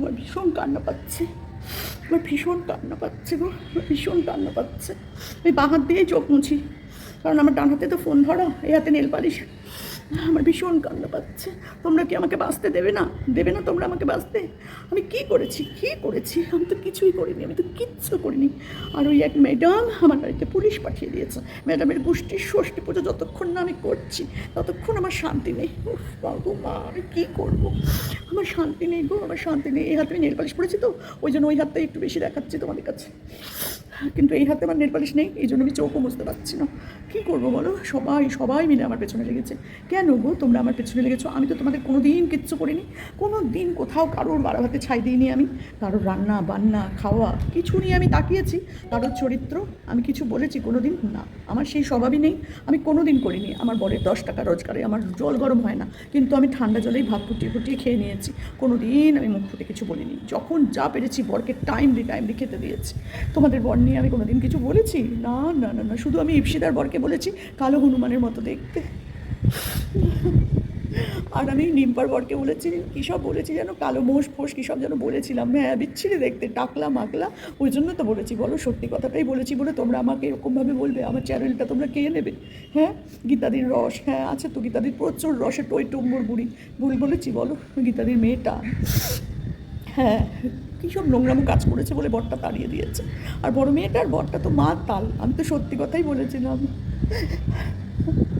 আমার ভীষণ কান্না পাচ্ছে। আমার ভীষণ কান্না পাচ্ছে গো ভীষণ কান্না পাচ্ছে। আমি বাঁ হাত দিয়েই চোখ মুছি। কারণ আমার ডান হাতে তো ফোন ধরা, এই হাতে নেল পালিশ আমার ভীষণ কান্না পাচ্ছে। তোমরা কি আমাকে বাঁচতে দেবে না? দেবে না তোমরা আমাকে বাঁচতে? আমি কি করেছি? কি করেছি? আমি তো কিছুই করিনি, আমি তো কিচ্ছু করিনি। আর ওই এক ম্যাডাম আমার বাড়িতে পুলিশ পাঠিয়ে দিয়েছে। ম্যাডামের গোষ্ঠীর ষষ্ঠী পুজো যতক্ষণ না আমি করছি, ততক্ষণ আমার শান্তি নেই। বাবু মা, আমি কী করব? আমার শান্তি নেই গো, আমার শান্তি নেই। এই হাতে আমি নেল পড়েছি তো, ওই জন্য ওই হাতটাই একটু বেশি দেখাচ্ছি তোমাদের কাছে। কিন্তু এই হাতে আমার নেল পালিশ নেই, এই জন্য আমি চোখও বুঝতে পারছি না। কী করব বলো? সবাই সবাই মিলে আমার পেছনে লেগেছে। কেন গো তোমরা আমার পেছনে লেগেছো। আমি তো তোমাদের কোনো দিন কিচ্ছু করিনি। কোনো দিন কোথাও কারোর বারো হাতে ছাই দিইনি আমি। কারোর রান্না, বান্না, খাওয়া, কিছু নিয়ে আমি তাকিয়েছি। কারোর চরিত্র আমি কিছু বলেছি কোনো দিন না। আমার সেই স্বভাবই নেই। আমি কোনো দিন করিনি। আমার বরের দশ টাকা রোজগারে। আমার জল গরম হয় না। কিন্তু আমি ঠান্ডা জলেই ভাত ফুটিয়ে ফুটিয়ে খেয়ে নিয়েছি। কোনো দিন আমি মুখ ফুটে কিছু বলিনি। যখন যা পেরেছি বরকে টাইমলি টাইমলি খেতে দিয়েছি। তোমাদের বর নিয়ে আমি কোনো দিন কিছু বলেছি? না না না না। শুধু আমি ইপসিদার বরকে বলেছি, কালো হনুমানের মতো দেখতে। আর আমি নিম্পার বরকে বলেছি, কী সব বলেছি যেন? কালো মোষ ফোষ কী সব যেন বলেছিলাম? হ্যাঁ বিচ্ছিরি দেখতে, টাকলা মাকলা। ওই জন্য তো বলেছি, বলো, সত্যি কথাটাই বলেছি বলে তোমরা আমাকে এরকমভাবে বলবে। আমার চ্যানেলটা তোমরা কে নেবে? হ্যাঁ গীতাদির রস। হ্যাঁ আছে তো গীতাদির প্রচুর রসে টই টম্বর বুড়ি ভুল বলেছি, বলো, গীতাদির মেয়েটা। হ্যাঁ কী সব নোংরামো কাজ করেছে বলে বরটা তাড়িয়ে দিয়েছে। আর বড় মেয়েটার বরটা তো মা তাল। আমি তো সত্যি কথাই বলেছিলাম।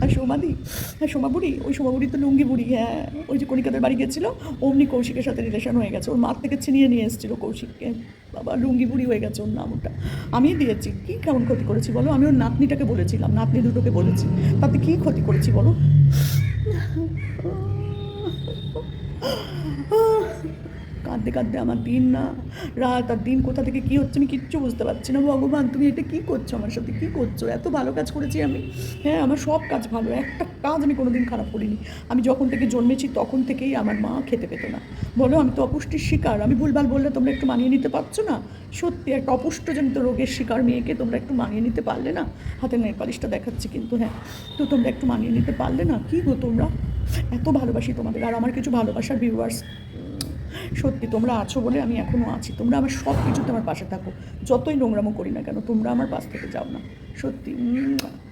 আর সোমাদি হ্যাঁ সোমা বুড়ি ওই সোমা বুড়ি তো লুঙ্গি বুড়ি হ্যাঁ। ওই যে কণিকাদের বাড়ি গেছিল অমনি কৌশিকের সাথে রিলেশন হয়ে গেছে। ওর মার থেকে ছিনিয়ে নিয়ে এসেছিল কৌশিককে। বাবা, লুঙ্গি বুড়ি হয়ে গেছে ওর নাম ওটা। আমি দিয়েছি। কী কেমন ক্ষতি করেছি বলো? আমি ওর নাতনিটাকে বলেছিলাম, নাতনি দুটোকে বলেছি। তাতে কী ক্ষতি করেছি বলো? কাঁদতে কাঁদতে আমার দিন না। রাত আর দিন কোথা থেকে কী হচ্ছে আমি কিচ্ছু বুঝতে পারছি না। ভগবান, তুমি এটা কী করছ আমার সাথে? কী করছ? এত ভালো কাজ করেছি আমি। হ্যাঁ আমার সব কাজ ভালো। একটা কাজ আমি কোনোদিন খারাপ করিনি। আমি যখন থেকে জন্মেছি তখন থেকেই আমার মা খেতে পেতো না। বলো, আমি তো অপুষ্টির শিকার। আমি ভুলভাল বললে তোমরা একটু মানিয়ে নিতে পারছ না? সত্যি, একটা অপুষ্টজনিত রোগের শিকার মেয়েকে তোমরা একটু মানিয়ে নিতে পারলে না? হাতে নেপালিশটা দেখাচ্ছি কিন্তু হ্যাঁ। তো তোমরা একটু মানিয়ে নিতে পারলে না? কী গো তোমরা? এত ভালোবাসি তোমাদের। আর আমার কিছু ভালোবাসার ভিউয়ার্স সত্যি তোমরা আছো বলে আমি এখনও আছি। তোমরা আমার সব কিছুতে আমার পাশে থাকো। যতই নোংরামো করি না কেন, তোমরা আমার পাশ থেকে যাও না। সত্যি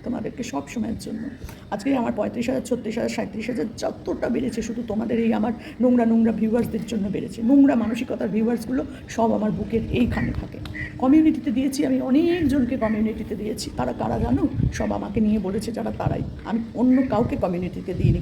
তোমাদেরকে সব সময়ের জন্য। আজকে আমার পঁয়ত্রিশ হাজার, ছত্রিশ হাজার সাঁত্রিশ হাজার যতটা বেড়েছে, শুধু তোমাদের এই আমার নোংরা নোংরা ভিউয়ার্সদের জন্য বেড়েছে। নোংরা মানসিকতার ভিউয়ার্সগুলো সব আমার বুকের এইখানে থাকে। কমিউনিটিতে দিয়েছি আমি অনেকজনকে কমিউনিটিতে দিয়েছি। তারা কারা জানো? সব আমাকে নিয়ে বলেছে যারা তারাই। আমি অন্য কাউকে কমিউনিটিতে দিইনি।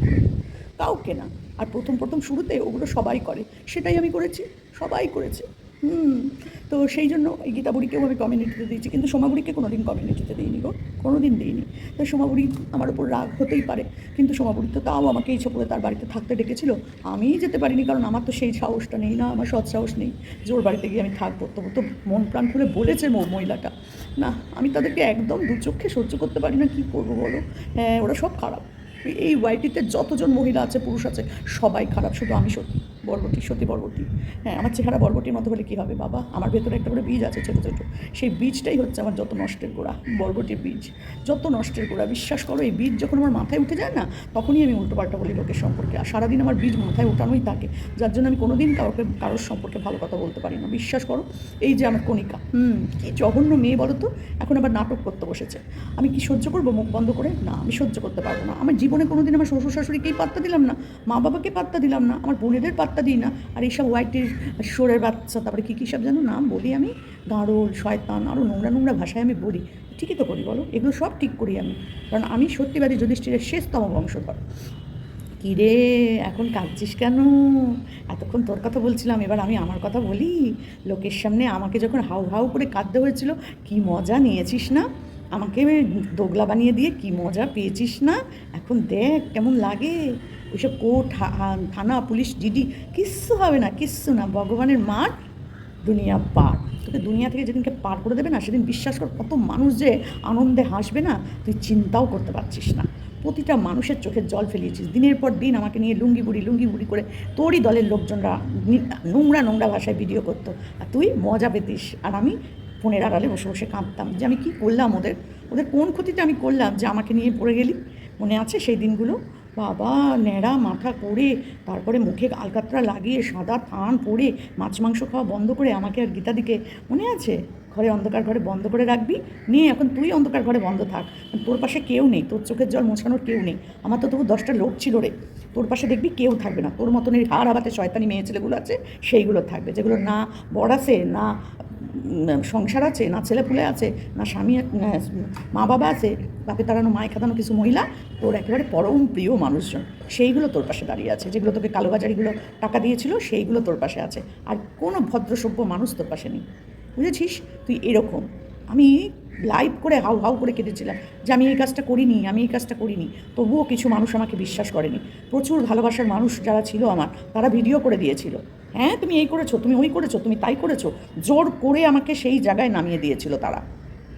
কাউকে না। আর প্রথম প্রথম শুরুতে ওগুলো সবাই করে। সেটাই আমি করেছি। সবাই করেছে। হুম। তো সেই জন্য এই গীতাবুড়িকেও আমি কমিউনিটিতে দিয়েছি। কিন্তু সোমাবুড়িকে কোনো দিন কমিউনিটিতে দিইনি গো। কোনো দিন দিইনি। তো সোমাবুড়ি আমার উপর রাগ হতেই পারে। কিন্তু সোমাবুড়ি তো তাও আমাকে ইচ্ছে করে তার বাড়িতে থাকতে ডেকেছিল। আমি যেতে পারিনি কারণ আমার তো সেই সাহসটা নেই না, আমার সৎ সাহস নেই যে ওর বাড়িতে গিয়ে আমি থাকব। তবু তো মন প্রাণ খুলে বলেছে মো- মহিলাটা। না, আমি তাদেরকে একদম দু চোখে সহ্য করতে পারি না। কী করব বলো? হ্যাঁ ওরা সব খারাপ। এই ওয়াইটিতে যতজন মহিলা আছে পুরুষ আছে সবাই খারাপ শুধু আমি সত্যি। বরবটি, সত্যি বরবটি। হ্যাঁ আমার চেহারা বরবটির মতো হলে কী হবে বাবা? আমার ভেতরে একটা করে বীজ আছে ছোটো ছোটো। সেই বীজটাই হচ্ছে আমার যত নষ্টের গোড়া, বরবটির বীজ। যত নষ্টের গোড়া, বিশ্বাস করো, এই বীজ যখন আমার মাথায় উঠে যায় না, তখনই আমি উল্টোপাল্টা বলি লোকের সম্পর্কে। আর সারাদিন আমার বীজ মাথায় ওঠানোই থাকে, যার জন্য আমি কোনোদিন কাউকে, কারোর সম্পর্কে ভালো কথা বলতে পারি না। বিশ্বাস করো, এই যে আমার কণিকা, হুম, কী জঘন্য মেয়ে বলো তো? এখন আবার নাটক করতে বসেছে। আমি কি সহ্য করব মুখ বন্ধ করে? না, আমি সহ্য করতে পারব না। আমার জীবনে কোনোদিন আমার শ্বশুর শাশুড়িকেই পাত্তা দিলাম না মা বাবাকে পাত্তা দিলাম না, আমার বোনেদের পাত্তা দিই না। আর এইসব হোয়াইটের সোরের বাচ্চা, তারপরে কী কী সব যেন নাম বলি আমি? গাঁড়ল শয়তান আরও নোংরা নোংরা ভাষায় আমি বলি। ঠিকই তো করি, বলো? এগুলো সব ঠিক করি আমি। কারণ আমি সত্যিবাদী যুধিষ্ঠিরের শেষতম বংশধর। কী রে, এখন কাঁদছিস কেন? এতক্ষণ তোর কথা বলছিলাম, এবার আমি আমার কথা বলি? লোকের সামনে আমাকে যখন হাউ হাউ করে কাঁদতে হয়েছিল, কি মজা নিয়েছিস না? আমাকে দোগলা বানিয়ে দিয়ে কি মজা পেয়েছিস না? এখন দেখ কেমন লাগে। ওইসব কোর্ট থানা, পুলিশ, ডিডি, কিচ্ছু হবে না, কিচ্ছু না। ভগবানের মাঠ দুনিয়া পার। তোকে দুনিয়া থেকে যেদিনকে পার করে দেবে না, সেদিন বিশ্বাস কর, কত মানুষ যে আনন্দে হাসবে না, তুই চিন্তাও করতে পারছিস না। প্রতিটা মানুষের চোখের জল ফেলিয়েছিস। দিনের পর দিন আমাকে নিয়ে লুঙ্গি বুড়ি লুঙ্গি বুড়ি করে তোরই দলের লোকজনরা নোংরা নোংরা ভাষায় ভিডিও করতো। আর তুই মজা পেতিস। আর আমি ফোনের আড়ালে বসে বসে কাঁদতাম যে আমি কী করলাম ওদের? ওদের কোন ক্ষতিটা আমি করলাম? যে আমাকে নিয়ে পড়ে গেলি? মনে আছে সেই দিনগুলো? বাবা, ন্যাড়া, মাথা করে তারপরে মুখে আলকাতরা লাগিয়ে সাদা থান পরে মাছ মাংস খাওয়া বন্ধ করে আমাকে আর গীতাদিকে মনে আছে? ঘরে অন্ধকার ঘরে বন্ধ করে রাখবি? নিয়ে এখন তুই অন্ধকার ঘরে বন্ধ থাক। তোর পাশে কেউ নেই, তোর চোখের জল মোছানোর কেউ নেই। আমার তো তবু দশটা লোক ছিল রে। তোর পাশে দেখবি কেউ থাকবে না। তোর মতন এই হাড় আবাতে শয়তানি মেয়ে ছেলেগুলো আছে, সেইগুলো থাকবে। যেগুলো না বড় আছে না সংসার আছে, না ছেলে পুলে আছে, না স্বামী মা বাবা আছে বাপে তাড়ানো মায় খাতানো কিছু মহিলা, তোর একেবারে পরম প্রিয় মানুষজন। সেইগুলো তোর পাশে দাঁড়িয়ে আছে, যেগুলো তোকে কালোবাজারিগুলো টাকা দিয়েছিল, সেইগুলো তোর পাশে আছে। আর কোনো ভদ্রসভ্য মানুষ তোর পাশে নেই। বুঝেছিস? তুই এরকম। আমি লাইভ করে হাউ হাউ করে কেটেছিলাম যে আমি এই কাজটা করিনি, আমি এই কাজটা করিনি। তবুও কিছু মানুষ আমাকে বিশ্বাস করেনি। প্রচুর ভালোবাসার মানুষ যারা ছিল আমার, তারা ভিডিও করে দিয়েছিল। হ্যাঁ তুমি এই করেছ, তুমি ওই করেছ, তুমি তাই করেছ। জোর করে আমাকে সেই জায়গায় নামিয়ে দিয়েছিল তারা।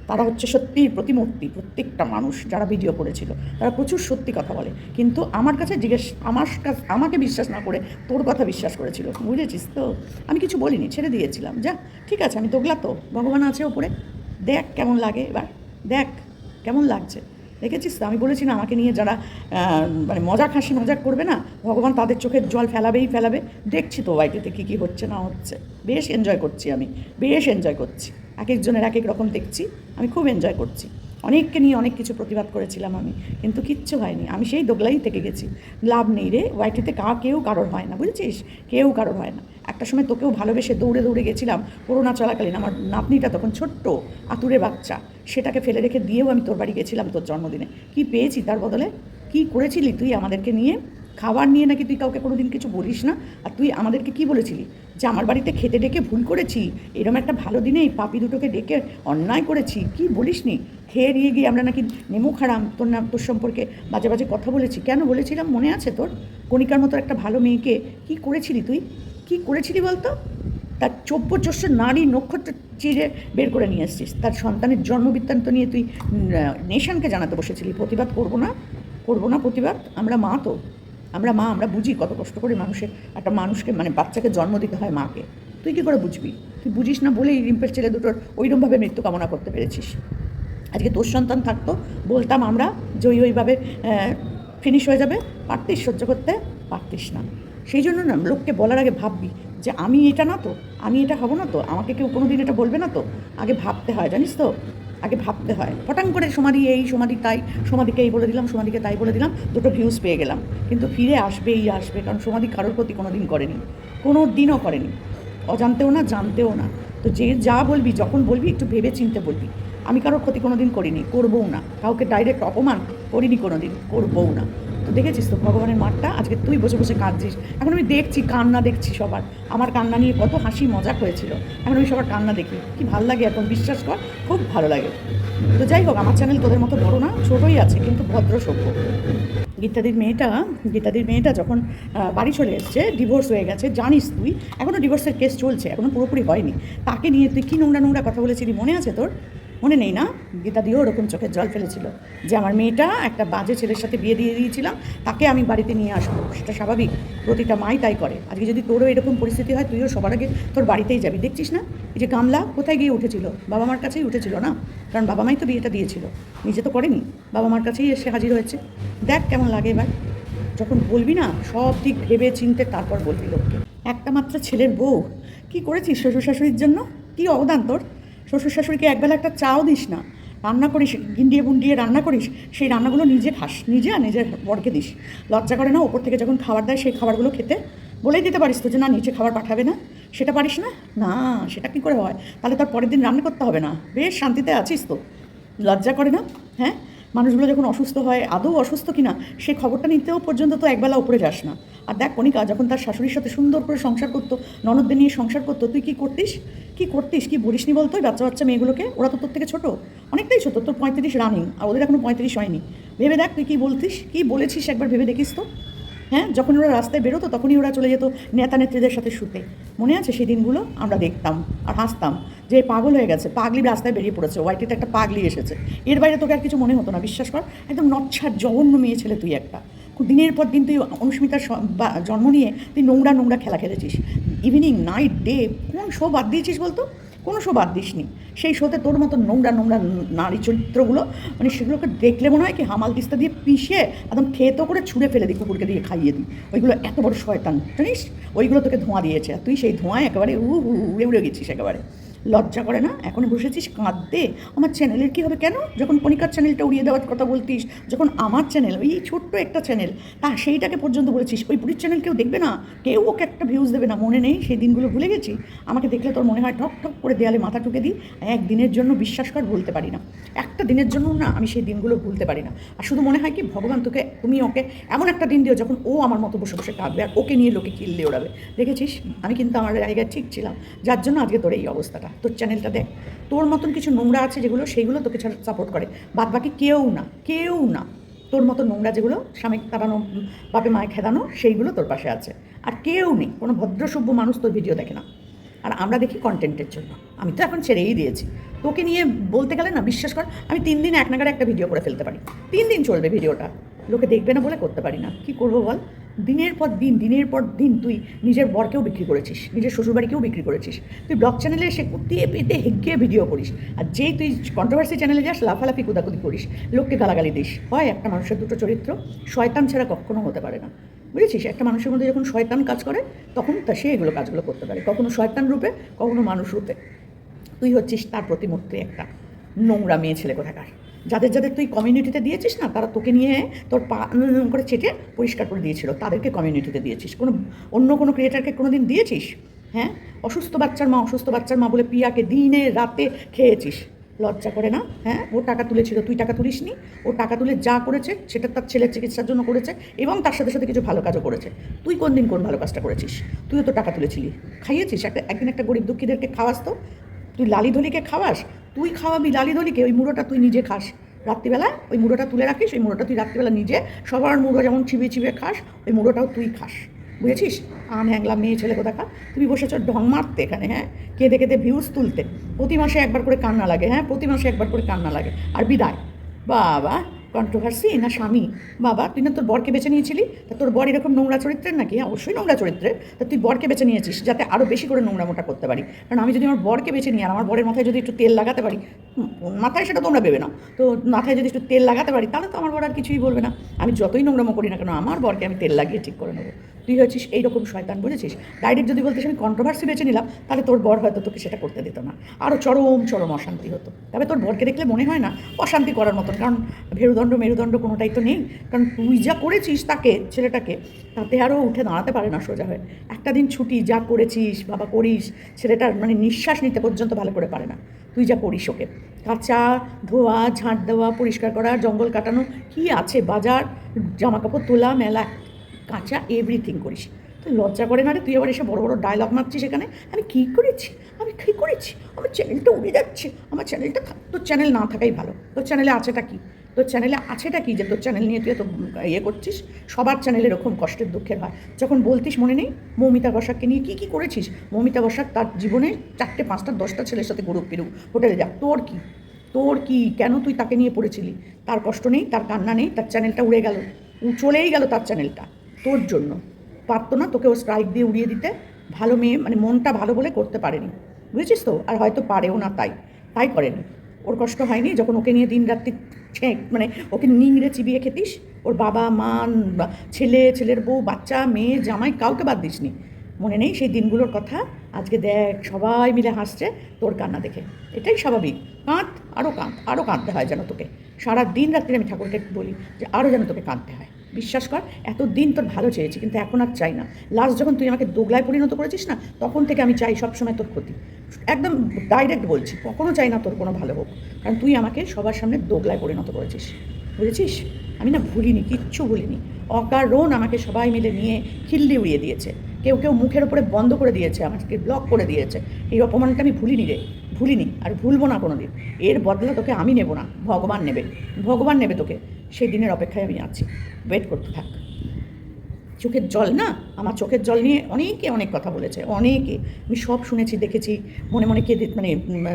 তারা হচ্ছে সত্যি প্রতিমূর্তি, প্রত্যেকটা মানুষ যারা ভিডিও করেছিল, তারা প্রচুর সত্যি কথা বলে। কিন্তু আমার কাছে জিজ্ঞেস, আমার কাছে, আমাকে বিশ্বাস না করে তোর কথা বিশ্বাস করেছিল। বুঝেছিস তো? আমি কিছু বলিনি, ছেড়ে দিয়েছিলাম। যা, ঠিক আছে, আমি তোগলা তো, ভগবান আছে ওপরে। দেখ কেমন লাগে এবার, দেখ কেমন লাগছে। দেখেছিস তো? আমি বলেছি না, আমাকে নিয়ে যারা মানে মজাক হাসি মজাক করবে না, ভগবান তাদের চোখের জল ফেলাবেই ফেলাবে। দেখছি তো বাড়িতে কী কী হচ্ছে না হচ্ছে। বেশ এনজয় করছি আমি, বেশ এনজয় করছি। এক একজনের এক এক রকম দেখছি, আমি খুব এনজয় করছি। অনেককে নিয়ে অনেক কিছু প্রতিবাদ করেছিলাম আমি, কিন্তু কিচ্ছু হয়নি। আমি সেই দোগলাই থেকে গেছি। লাভ নেই রে, ওয়াইটিতে কা, কেউ কারোর হয় না, বুঝেছিস? কেউ কারোর হয় না। একটা সময় তোকেও ভালোবেসে দৌড়ে দৌড়ে গেছিলাম, করোনা চলাকালীন আমার নাতনিটা তখন ছোট্ট, আতুরে বাচ্চা, সেটাকে ফেলে রেখে দিয়েও আমি তোর বাড়ি গেছিলাম তোর জন্মদিনে। কি পেয়েছি তার বদলে? কি করেছিলি তুই আমাদেরকে নিয়ে? খাবার নিয়ে নাকি তুই কাউকে কোনোদিন কিছু বলিস না? আর তুই আমাদেরকে কি বলেছিলি? যে আমার বাড়িতে খেতে ডেকে ভুল করেছি, এরম একটা ভালো দিনে এই পাপি দুটোকে ডেকে অন্যায় করেছি, কি বলিসনি? খেয়ে দিয়ে গিয়ে আমরা নাকি নেমু খারাম তোর নাম, তোর সম্পর্কে বাজে বাজে কথা বলেছি। কেন বলেছিলাম? মনে আছে তোর? কণিকার মতো একটা ভালো মেয়েকে কি করেছিলি তুই? কি করেছিলি বলতো? তার চব্যচস্য নারী নক্ষত্র চিরে বের করে নিয়ে এসছিস। তার সন্তানের জন্মবৃত্তান্ত নিয়ে তুই নেশানকে জানাতে বসেছিলি। প্রতিবাদ করব না? করব না প্রতিবাদ? আমরা মা তো। আমরা মা, আমরা বুঝি কত কষ্ট করে মানুষের একটা মানুষকে মানে বাচ্চাকে জন্ম দিতে হয় মাকে। তুই কী করে বুঝবি? তুই বুঝিস না বলেই রিম্পের ছেলে দুটোর ওইরকমভাবে মৃত্যু কামনা করতে পেরেছিস। আজকে তোর সন্তান থাকতো, বলতাম আমরা যে ওই ওইভাবে ফিনিশ হয়ে যাবে, পারতিস সহ্য করতে? পারতিস না। সেই জন্য না লোককে বলার আগে ভাববি যে আমি এটা না তো, আমি এটা হব না তো, আমাকে কেউ কোনো দিন এটা বলবে না তো? আগে ভাবতে হয়, জানিস তো? আগে ভাবতে হয়। ফটাং করে সমাধি এই, সমাধি তাই, সমাধিকে এই বলে দিলাম, সমাধিকে তাই বলে দিলাম, দুটো ভিউজ পেয়ে গেলাম। কিন্তু ফিরে আসবে এই আসবে, কারণ সমাধি কারোর প্রতি কোনো দিন করেনি। কোনো দিনও করেনি। অজান্তেও না, জানতেও না। তো যে যা বলবি, যখন বলবি, একটু ভেবে চিনতে বলবি। আমি কারোর ক্ষতি কোনো দিন করিনি, করবও না। কাউকে ডাইরেক্ট অপমান করিনি কোনো দিন করবও না। তো দেখেছিস তো, ভগবানের মাঠটা? আজকে তুই বসে বসে কাঁদছিস। এখন আমি দেখছি, কান্না দেখছি সবার। আমার কান্না নিয়ে কত হাসি মজাক হয়েছিল। এখন আমি সবার কান্না দেখি। কি ভালো লাগে এখন বিশ্বাস কর, খুব ভালো লাগে। তো যাই হোক, আমার চ্যানেল তোদের মতো বড় না, ছোটোই আছে, কিন্তু ভদ্র সভ্য। গীতাদির মেয়েটা গীতাদির মেয়েটা যখন বাড়ি চলে এসছে ডিভোর্স হয়ে গেছে, জানিস তুই? এখনও ডিভোর্সের কেস চলছে এখনও পুরোপুরি হয়নি। তাকে নিয়ে তুই কী নোংরা নোংরা কথা বলেছিলি, মনে আছে তোর? মনে নেই না? গীতাদিও ওরকম চোখের জল ফেলেছিল যে আমার মেয়েটা একটা বাজে ছেলের সাথে বিয়ে দিয়ে দিয়েছিলাম, তাকে আমি বাড়িতে নিয়ে আসব। সেটা স্বাভাবিক, প্রতিটা মাই তাই করে। আজকে যদি তোরও এরকম পরিস্থিতি হয়, তুইও সবার আগে তোর বাড়িতেই যাবি। দেখছিস না? এই যে গামলা কোথায় গিয়ে উঠেছিল? বাবা মার কাছেই উঠেছিল না? কারণ বাবা মাই তো বিয়েটা দিয়েছিল। নিজে তো করেনি। বাবা মার কাছেই এসে হাজির হয়েছে। দেখ কেমন লাগে এবার। যখন বলবি না, সব দিক ভেবে চিনতে তারপর বলবি লোককে। একটা মাত্র ছেলের বউ। কি করেছিস শ্বশুর শাশুড়ির জন্য? কি অবদান তোর? শ্বশুর শাশুড়িকে একবেলা একটা চাও দিস না, রান্না করিস, গিন্ডিয়ে বুন্ডিয়ে রান্না করিস, সেই রান্নাগুলো নিজে খাস, নিজে আর নিজের বরকে দিস। লজ্জা করে না ওপর থেকে যখন খাবার দেয় সেই খাবারগুলো খেতে? বলেই দিতে পারিস তো যে না নিচে খাবার পাঠাবে না। সেটা পারিস না? না, সেটা কি করে হয়? তাহলে তার পরের দিন রান্না করতে হবে না। বেশ, শান্তিতে আছিস তো? লজ্জা করে না? হ্যাঁ? মানুষগুলো যখন অসুস্থ হয়, আদৌ অসুস্থ কিনা সেই খবরটা নিতেও পর্যন্ত তো একবেলা উপরে যাস না। আর দেখ কণিকা, যখন তার শাশুড়ির সাথে সুন্দর করে সংসার করতো, ননদদের নিয়ে সংসার করতো, তুই কি করতিস? কি করতিস? কি বলিসনি বলতো বাচ্চা বাচ্চা মেয়েগুলোকে? ওরা তো তোর থেকে ছোটো। অনেকটাই ছোটো, তোর পঁয়ত্রিশ রানিং আর ওদের এখনও পঁয়ত্রিশ হয়নি। ভেবে দেখ তুই কী বলতিস? কী বলেছিস একবার ভেবে দেখিস তো। হ্যাঁ যখন ওরা রাস্তায় বেরোতো, তখনই ওরা চলে যেত নেতা নেত্রীদের সাথে শুতে। মনে আছে সেই দিনগুলো? আমরা দেখতাম আর হাসতাম যে পাগল হয়ে গেছে, পাগলি রাস্তায় বেরিয়ে পড়েছে, ওয়াইটিতে একটা পাগলি এসেছে। এর বাইরে তোকে আর কিছু মনে হতো না, বিশ্বাস কর। একদম নচ্ছার জঘন্য মেয়ে ছেলে তুই একটা। দিনের পর দিন তুই অনুস্মিতার জন্ম নিয়ে তুই নোংরা নোংরা খেলা খেলেছিস। ইভিনিং নাইট ডে কোন শো বাদ দিয়েছিস বলতো? কোনো শো বাদ দিসনি। সেই শোতে তোর মতো নোংরা নোংরা নারী চরিত্রগুলো মানে সেগুলোকে দেখলে মনে হয় কি হামাল দিস্তা দিয়ে পিষে একদম খেতো করে ছুঁড়ে ফেলে দিই কুকুরকে দিয়ে খাইয়ে দিই ওইগুলো এত বড় শয়তান, জানিস? ওইগুলো তোকে ধোঁয়া দিয়েছে। তুই সেই ধোঁয়ায় একেবারে উ উড়ে উড়ে গেছিস একেবারে। লজ্জা করে না? এখন বসেছিস? কাঁদতে? আমার চ্যানেলের কী হবে কেন? যখন কণিকার চ্যানেলটা উড়িয়ে দেওয়ার কথা বলতিস, যখন আমার চ্যানেল, ওই ছোট্ট একটা চ্যানেল, তা সেইটাকে পর্যন্ত বলেছিস। ওই পুরীর চ্যানেল কেউ দেখবে না? কেউ ওকে একটা ভিউজ দেবে না। মনে নেই সেই দিনগুলো ভুলে গেছি। আমাকে দেখলে তোর মনে হয় ঠক ঠক করে দেয়ালে মাথা ঠুকে দিই। একদিনের জন্য বিশ্বাস কর, ভুলতে পারি না। একটা দিনের জন্য না, আমি সেই দিনগুলো ভুলতে পারি না। আর শুধু মনে হয় কি, ভগবান তোকে, তুমি ওকে এমন একটা দিন দিও যখন ও আমার মতো বসে বসে কাঁদবে, আর ওকে নিয়ে লোকে কিল্লে ওড়াবে। দেখেছিস? আমি কিন্তু আমার জায়গায় ঠিক ছিলাম। যার জন্য আজকে তোর এই অবস্থাটা। তোর চ্যানেলটা দেখ। তোর মতন কিছু নোংরা আছে যেগুলো, সেইগুলো তোকে সাপোর্ট করে। বাদ বাকি কেউ না কেউ না। তোর মতো নোংরা যেগুলো, স্বামী তাড়ানো বাপে মায়ে খেদানো, সেইগুলো তোর পাশে আছে। আর কেউ নেই, কোনো ভদ্রসভ্য মানুষ তোর ভিডিও দেখে না। আর আমরা দেখি কন্টেন্টের জন্য। আমি তো এখন ছেড়েই দিয়েছি। তোকে নিয়ে বলতে গেলে না, বিশ্বাস কর, আমি তিন দিন এক নাগারে একটা ভিডিও করে ফেলতে পারি। তিন দিন চলবে ভিডিওটা লোকে দেখবে না বলে করতে পারি না। কি করব বল? দিনের পর দিন, দিনের পর দিন তুই নিজের বরকেও বিক্রি করেছিস, নিজের শ্বশুরবাড়িকেও বিক্রি করেছিস। তুই ব্লগ চ্যানেলে এসে কুতিয়ে পেতে হেগে ভিডিও করিস। আর যেই তুই কন্ট্রোভার্সি চ্যানেলে যাস, লাফালাফি কুদাকুদি করিস, লোককে গালাগালি দিস। হয় একটা মানুষের দুটো চরিত্র, শয়তান ছাড়া কখনো হতে পারে না। বুঝেছিস? একটা মানুষের মধ্যে যখন শয়তান কাজ করে, তখন তা সে এগুলো কাজগুলো করতে পারে। কখনো শয়তান রূপে, কখনো মানুষ রূপে। তুই হচ্ছিস তার প্রতিমূর্তি একটা নোংরা মেয়ে ছেলে কোথাকার। যাদের যাদের তুই কমিউনিটিতে দিয়েছিস না, তারা তোকে নিয়ে তোর পা করে চেটে পরিষ্কার করে দিয়েছিল। তাদেরকে কমিউনিটিতে দিয়েছিস। কোনো, অন্য কোনো ক্রিয়েটারকে কোনো দিন দিয়েছিস? হ্যাঁ? অসুস্থ বাচ্চার মা, অসুস্থ বাচ্চার মা বলে পিয়াকে দিনে, রাতে খেয়েছিস। লজ্জা করে না? হ্যাঁ? ও টাকা তুলেছিল, তুই টাকা তুলিস নি ও টাকা তুলে যা করেছে, সেটা তার ছেলের চিকিৎসার জন্য করেছে এবং তার সাথে সাথে কিছু ভালো কাজও করেছে। তুই কোন দিন কোন ভালো কাজটা করেছিস? তুইও তো টাকা তুলেছিলি। খাইয়েছিস? একটা, একদিন একটা গরিব দুঃখীদেরকে খাওয়াস তো? তুই লালি ধলিকে খাওয়াস? তুই খাওয়াবি লালি ধলিকে ওই মুড়োটা তুই নিজে খাস। রাত্রিবেলা ওই মুড়োটা তুলে রাখিস, ওই মুড়োটা তুই রাত্রিবেলা নিজে, সবার মুড়ো যেমন চিবিয়ে চিবিয়ে খাস, ওই মুড়োটাও তুই খাস। বুঝেছিস? আন হ্যাংলা মেয়ে ছেলে দেখা তুমি বসেছ ঢং মারতে এখানে হ্যাঁ? কেঁদে কেঁদে ভিউজ তুলতে। প্রতি মাসে একবার করে কান্না লাগে হ্যাঁ? প্রতি মাসে একবার করে কান্না লাগে। আর বিদায়। বাবা! কন্ট্রোভার্সি না স্বামী? বাবা, তুই না তোর বরকে বেছে নিয়েছিলি? তা তোর বর এরকম নোংরা চরিত্রের নাকি? হ্যাঁ অবশ্যই নোংরা চরিত্রের। তা তুই বরকে বেছে নিয়েছিস যাতে আরও বেশি করে নোংরা মোটা করতে পারি? কারণ আমি যদি আমার বরকে বেছে নিই আর আমার বরের মাথায় যদি একটু তেল লাগাতে পারি মাথায় সেটা তোমরা ভেবে না তো মাথায় যদি একটু তেল লাগাতে পারি, তাহলে তো আমার বর আর কিছুই বলবে না। আমি যতই নোংরামো করি না কেন, আমার বরকে আমি তেল লাগিয়ে ঠিক করে নেব। তুই হয়েছিস এইরকম শয়তান, বুঝেছিস? ডাইরেক্ট যদি বলতিস, আমি কন্ট্রোভার্সি বেছে নিলাম, তাহলে তোর বর হয়তো তোকে সেটা করতে দিত না। আরও চরম চরম অশান্তি হতো। তবে তোর বরকে দেখলে মনে হয় না অশান্তি করার মতন, কারণ ভেরুদণ্ড, মেরুদণ্ড কোনোটাই তো নেই। কারণ তুই যা করেছিস তাকে, ছেলেটাকে, তাতে আরও উঠে দাঁড়াতে পারে না সোজা হয়ে। একটা দিন ছুটি, যা করেছিস, বাবা করিস, ছেলেটার মানে নিঃশ্বাস নিতে পর্যন্ত ভালো করে পারে না। তুই যা করিস ওকে। কাঁচা, ধোয়া, ঝাঁট দেওয়া, পরিষ্কার করা, জঙ্গল কাটানো, কি আছে? বাজার জামা কাপড় তোলা, মেলা কাঁচা এভরিথিং করিস। তুই লজ্জা করে না রে, তুই আবার এসে বড় বড় ডায়লগ মারছিস এখানে? আমি কী করেছি? আমি কী করেছি? আমার চ্যানেলটা উড়ে যাচ্ছে। আমার চ্যানেলটা তোর চ্যানেল না থাকাই ভালো। তোর চ্যানেলে আছেটা কি? তোর চ্যানেলে আছেটা কি যে তোর চ্যানেল নিয়ে তুই এত ইয়ে করছিস? সবার চ্যানেলে এরকম কষ্টের দুঃখের হয়। যখন বলতিস মনে নেই, মৌমিতা বসাককে নিয়ে কী কী করেছিস? মৌমিতা বসাক তার জীবনে চারটে, পাঁচটা, দশটা ছেলের সাথে গরুক ফিরুক। হোটেলে যাক তোর কি? তোর কি? কেন তুই তাকে নিয়ে পড়েছিলি? তার কষ্ট নেই, তার কান্না নেই, তার চ্যানেলটা উড়ে গেল। চলেই গেল তার চ্যানেলটা তোর জন্য। পারতো না তোকে ও স্ট্রাইক দিয়ে উড়িয়ে দিতে। ভালো মেয়ে মানে মনটা ভালো বলে করতে পারেনি। বুঝেছিস তো? আর হয়তো পারেও না তাই। তাই করেনি। ওর কষ্ট হয়নি যখন ওকে নিয়ে দিন রাত্রি ছেঁক মানে ওকে নিংড়ে চিবিয়ে খেতিস। ওর বাবা, মা, ছেলে, ছেলের বউ, বাচ্চা, মেয়ে, জামাই কাউকে বাদ দিসনি। মনে নেই সেই দিনগুলোর কথা? আজকে দেখ, সবাই মিলে হাসছে তোর কান্না দেখে। এটাই স্বাভাবিক। কাঁদ আরও কাঁদ আরও কাঁদতে হয় যেন তোকে। সারা দিন রাত্রি আমি ঠাকুরকে বলি যে আরও যেন তোকে কাঁদতে হয়। বিশ্বাস কর এত দিন তোর ভালো চেয়েছি, কিন্তু এখন আর চাই না। লাস্ট যখন তুই আমাকে দোগলায় পরিণত করেছিস না, তখন থেকে আমি চাই সবসময় তোর ক্ষতি। একদম ডাইরেক্ট বলছি, কখনো চাই না তোর কোনো ভালো হোক, কারণ তুই আমাকে সবার সামনে দোগলায় পরিণত করেছিস। বুঝেছিস? আমি না ভুলিনি, কিচ্ছু ভুলিনি। অকারণ আমাকে সবাই মিলে নিয়ে খিল্লি উড়িয়ে দিয়েছে। কেউ কেউ মুখের ওপরে বন্ধ করে দিয়েছে, আমাকে ব্লক করে দিয়েছে। এই অপমানটা আমি ভুলিনি রে, ভুলিনি আর ভুলবো না কোনো দিন এর বদলা তোকে আমি নেব না, ভগবান নেবে ভগবান নেবে তোকে। সেই দিনের অপেক্ষায় আমি আছি। ওয়েট করতে থাক। চোখের জল না? আমার চোখের জল নিয়ে অনেকে অনেক কথা বলেছে, অনেকে। আমি সব শুনেছি, দেখেছি, মনে মনে কে মানে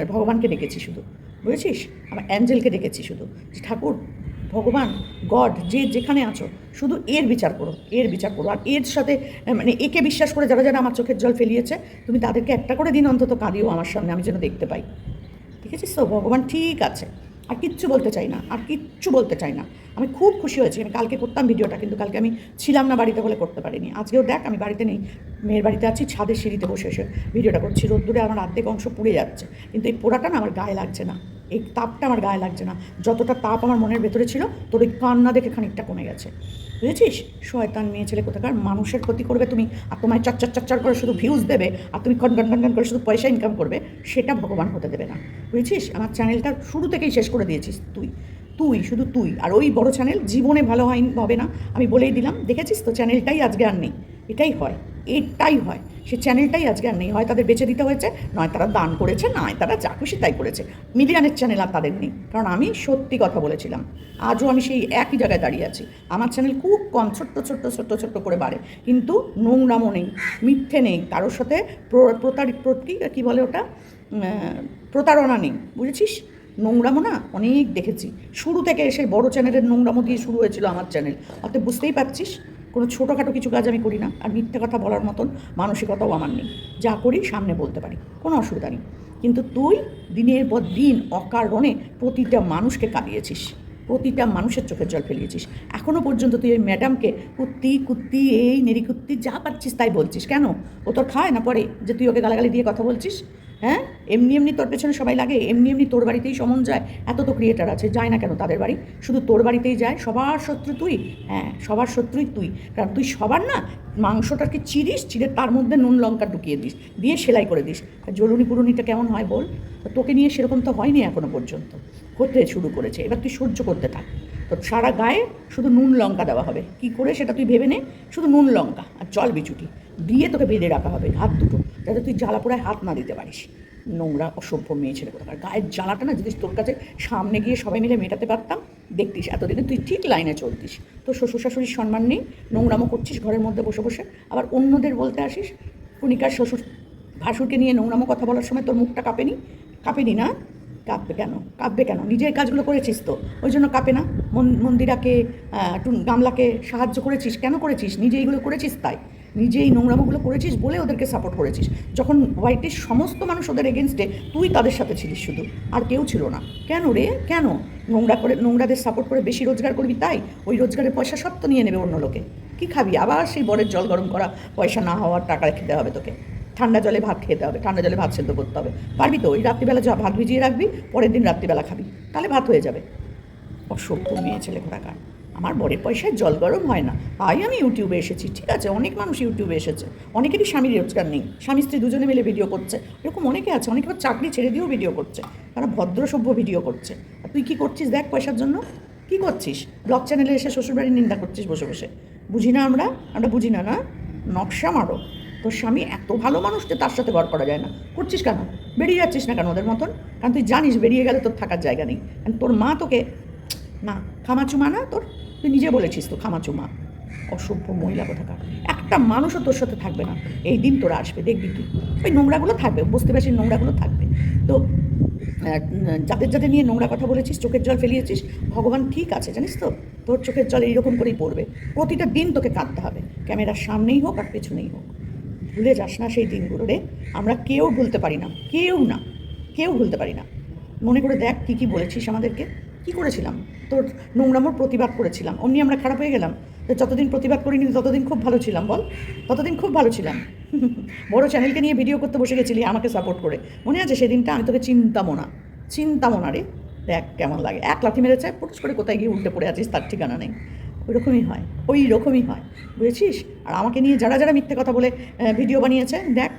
ভগবানকে ডেকেছি শুধু। বুঝেছিস? আমার অ্যাঞ্জেলকে ডেকেছি শুধু। ঠাকুর, ভগবান, গড, যে যেখানে আছো, শুধু এর বিচার করো, এর বিচার করো। আর এর সাথে মানে একে বিশ্বাস করে যারা যারা আমার চোখের জল ফেলিয়েছে, তুমি তাদেরকে একটা করে দিন অন্তত কাঁদিও আমার সামনে, আমি যেন দেখতে পাই। ঠিক আছে? তো ভগবান ঠিক আছে। আর কিচ্ছু বলতে চাই না, আর কিচ্ছু বলতে চাই না। আমি খুব খুশি হয়েছি, আমি কালকে করতাম ভিডিওটা, কিন্তু কালকে আমি ছিলাম না বাড়িতে বলে করতে পারিনি। আজকেও দেখ, আমি বাড়িতে নেই, মেয়ের বাড়িতে আছি ছাদের সিঁড়িতে বসে এসে ভিডিওটা করছি। রোদ্দুরে আমার আর্ধেক অংশ পুড়ে যাচ্ছে, কিন্তু এই পোড়াটা না আমার গায়ে লাগছে না। এই তাপটা আমার গায়ে লাগছে না। যতটা তাপ আমার মনের ভেতরে ছিল তোর ওই কান্না দেখে খানিকটা কমে গেছে। বুঝেছিস? শয়তান মেয়ে ছেলে কোথাকার? মানুষের ক্ষতি করবে তুমি, আর তোমায় চচ্চর চচ্চর করে শুধু ভিউজ দেবে, আর তুমি কন কন কন করে শুধু পয়সা ইনকাম করবে, সেটা ভগবান হতে দেবে না। বুঝেছিস? আমার চ্যানেলটা শুরু থেকেই শেষ করে দিয়েছিস তুই। তুই, শুধু তুই। আর ওই বড় চ্যানেল জীবনে ভালো হয়, হবে না। আমি বলেই দিলাম, দেখেছিস তো? চ্যানেলটাই আজকে আর নেই। এটাই হয় এটাই হয়। সে চ্যানেলটাই আজকে আর নেই, হয় তাদের বেছে দিতে হয়েছে, নয় তারা দান করেছে, নয় তারা যা খুশি তাই করেছে। মিলিয়নের চ্যানেল আর তাদের নেই, কারণ আমি সত্যি কথা বলেছিলাম, আজও আমি সেই একই জায়গায় দাঁড়িয়ে আছি। আমার চ্যানেল খুব কম, ছোট্ট ছোট্ট ছোট্ট ছোট্ট করে বাড়ে, কিন্তু নোংরামও নেই, মিথ্যে নেই, কারোর সাথে প্র- প্রতারিত প্রতি কী বলে ওটা? প্রতারণা নেই, বুঝেছিস? নোংরামো না, অনেক দেখেছি। শুরু থেকে এসে বড় চ্যানেলের নোংরামো দিয়ে শুরু হয়েছিল আমার চ্যানেল অর্থাৎ বুঝতেই পারছিস? কোনো ছোটোখাটো কিছু কাজ আমি করি না। আর মিথ্যে কথা বলার মতন মানসিকতাও আমার নেই। যা করি সামনে বলতে পারি, কোনো অসুবিধা নেই। কিন্তু তুই দিনের পর দিন অকারণে প্রতিটা মানুষকে কাঁদিয়েছিস, প্রতিটা মানুষের চোখের জল ফেলিয়েছিস। এখনও পর্যন্ত তুই ওই ম্যাডামকে কুত্তি কুত্তি, এই নেরি কুত্তি যা পাচ্ছিস তাই বলছিস। কেন? ও তোর খায় না পরে যে তুই ওকে গালাগালি দিয়ে কথা বলছিস? হ্যাঁ? এমনি এমনি তোর পেছনে সবাই লাগে, এমনি এমনি তোর বাড়িতেই সমন যায়। এত তো ক্রিয়েটার আছে, যায় না কেন তাদের বাড়ি? শুধু তোর বাড়িতেই যায়, সবার শত্রু তুই। হ্যাঁ সবার শত্রুই তুই। কারণ তুই সবার না, মাংসটাকে চিরিস চিরে তার মধ্যে নুন, লঙ্কা ঢুকিয়ে দিস, দিয়ে সেলাই করে দিস। আর জ্বলুনি পুরুনিটা কেমন হয় বল? তোকে নিয়ে সেরকম তো হয়নি এখনও পর্যন্ত। হতে শুরু করেছে, এবার তুই সহ্য করতে থাক। তো সারা গায়ে শুধু নুন, লঙ্কা দেওয়া হবে। কি করে সেটা তুই ভেবে নে? শুধু নুন, লঙ্কা আর জল বিচুটি। দিয়ে তোকে বেঁধে রাখা হবে, হাত দুটো। যাতে তুই জ্বালা পোড়ায় হাত না দিতে পারিস। নোংরা, অসভ্য মেয়ে ছেলে কোথাকার। গায়ের জ্বালাটা না যদি তোর কাছে সামনে গিয়ে সবাই মিলে মেটাতে পারতাম। দেখতিস, এতদিনে তুই ঠিক লাইনে চলতিস। তো শ্বশুর শাশুড়ির সম্মান নেই, নোংরামো করছিস ঘরের মধ্যে বসে বসে। আবার অন্যদের বলতে আসিস, কণিকার শ্বশুর ভাসুরকে নিয়ে নোংরামো কথা বলার সময় তোর মুখটা কাঁপেনি? কাঁপেনি না? কাঁপবে কেন? কাঁপবে কেন? নিজের কাজগুলো করেছিস তো? ওই জন্য কাঁপে না? মন- মন্দিরাকে গামলাকে সাহায্য করেছিস? কেন করেছিস? নিজে এইগুলো করেছিস তাই? নিজে এই নোংরামোগুলো করেছিস বলে ওদেরকে সাপোর্ট করেছিস। যখন হোয়াইটের সমস্ত মানুষ ওদের এগেনস্টে তুই তাদের সাথে ছিলিস শুধু, আর কেউ ছিল না। কেন রে? কেন? নোংরা করে, নোংরাদের সাপোর্ট করে বেশি রোজগার করবি তাই? ওই রোজগারের পয়সা সব তো নিয়ে নেবে অন্য লোকে। কী খাবি? আবার সেই বরের জল গরম করা, পয়সা না হওয়ার টাকা খেতে হবে তোকে। ঠান্ডা জলে ভাত খেতে হবে, ঠান্ডা জলে ভাত সেদ্ধ করতে হবে। পারবি তো? ওই রাত্রিবেলা যা ভাত ভিজিয়ে রাখবি, পরের দিন রাত্রিবেলা খাবি। তাহলে ভাত হয়ে যাবে। অসভ্য মেয়ে ছেলে ঘোরাকার আমার বরের পয়সায় জল গরম হয় না। তাই আমি ইউটিউবে এসেছি। ঠিক আছে, অনেক মানুষ ইউটিউবে এসেছে। অনেকেরই স্বামীর রোজগার নেই। স্বামী স্ত্রী দুজনে মিলে ভিডিও করছে। এরকম অনেকে আছে, অনেকে চাকরি ছেড়ে দিয়েও ভিডিও করছে। তারা ভদ্র সভ্য ভিডিও করছে। আর তুই কী করছিস দেখ পয়সার জন্য? কী করছিস? ব্লগ চ্যানেলে এসে শ্বশুরবাড়ির নিন্দা করছিস বসে বসে। বুঝি না আমরা? আমরা বুঝি না না? নকশা মারো। তোর স্বামী এত ভালো মানুষ যে তার সাথে ঘর করা যায় না। করছিস কেন? বেরিয়ে যাচ্ছিস না কেন ওদের মতন? কারণ তুই জানিস বেরিয়ে গেলে তোর থাকার জায়গা নেই। কারণ তোর মা তোকে, না খামাচুমা না তোর? তুই নিজে বলেছিস তো খামাচুমা অসভ্য মহিলা কোথাকার। একটা মানুষও তোর সাথে থাকবে না। এই দিন তোরা আসবে, দেখবি তুই ওই নোংরাগুলো থাকবে, বসতে পারছিস নোংরাগুলো থাকবে। তো যাদের যাদের নিয়ে নোংরা কথা বলেছিস, চোখের জল ফেলিয়েছিস, ভগবান ঠিক আছে, জানিস তো? তোর চোখের জল এইরকম করেই পড়বে। প্রতিটা দিন তোকে কাঁদতে হবে। ক্যামেরার সামনেই হোক আর পেছনেই হোক। ভুলে যাস না সেই দিনগুলো রে। আমরা কেউ ভুলতে পারি না। কেউ না। কেউ ভুলতে পারি না। মনে করে দেখ কী কী বলেছিস আমাদেরকে। কি করেছিলাম? তোর নোংরামোর প্রতিবাদ করেছিলাম। অমনি আমরা খারাপ হয়ে গেলাম। তো যতদিন প্রতিবাদ করিনি, ততদিন খুব ভালো ছিলাম, বল। ততদিন খুব ভালো ছিলাম। বড় চ্যানেলকে নিয়ে ভিডিও করতে বসে গেছিলি, আমাকে সাপোর্ট করে। মনে আছে সেদিনটা? আমি তোকে চিন্তামো না। চিন্তামো না রে। দেখ কেমন লাগে। এক লাথি মেরেছে পুটুস করে কোথায় গিয়ে উল্টে পড়ে আছিস তার ঠিকানা নেই। ওই রকমই হয়। ওই রকমই হয়। বুঝেছিস? আর আমাকে নিয়ে যারা যারা মিথ্যে কথা বলে ভিডিও বানিয়েছে, দেখ।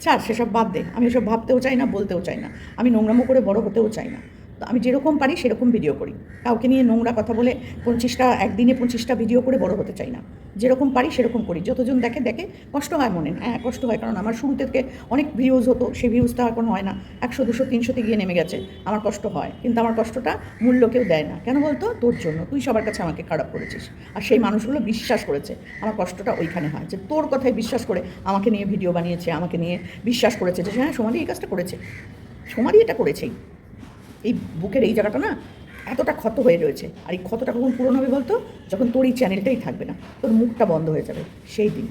ছাড়, সেসব বাদ দে। আমি এসব ভাবতেও চাই না, বলতেও চাই না। আমি নোংরামো করে বড় হতেও চাই না। তো আমি যেরকম পারি সেরকম ভিডিও করি। কাউকে নিয়ে নোংরা কথা বলে পঁচিশটা, একদিনে পঁচিশটা ভিডিও করে বড় হতে চাই না। যেরকম পারি সেরকম করি। যতজন দেখে দেখে কষ্ট হয় মনে। হ্যাঁ কষ্ট হয় কারণ আমার শুরুতে থেকে অনেক ভিউজ হতো, সেই ভিউজটা এখন হয় না। একশো, দুশো তিনশোতে গিয়ে নেমে গেছে। আমার কষ্ট হয়। কিন্তু আমার কষ্টটা মূল্য কেউ দেয় না। কেন বলতো? তোর জন্য। তুই সবার কাছে আমাকে খারাপ করেছিস। আর সেই মানুষগুলো বিশ্বাস করেছে। আমার কষ্টটা ওইখানে হয় যে তোর কথায় বিশ্বাস করে আমাকে নিয়ে ভিডিও বানিয়েছে, আমাকে নিয়ে বিশ্বাস করেছে যে হ্যাঁ সোমালি এই কাজটা করেছে। সোমালি এটা করেছেই। এই বুকের এই জায়গাটা না এতটা ক্ষত হয়ে রয়েছে। আর এই ক্ষতটা কখন পূরণ হবে বলতো? যখন তোর এই চ্যানেলটাই থাকবে না। তোর মুখটা বন্ধ হয়ে যাবে। সেই দিন।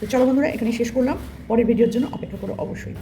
তো চলো বন্ধুরা এখানে শেষ করলাম। পরের ভিডিওর জন্য অপেক্ষা করো অবশ্যই।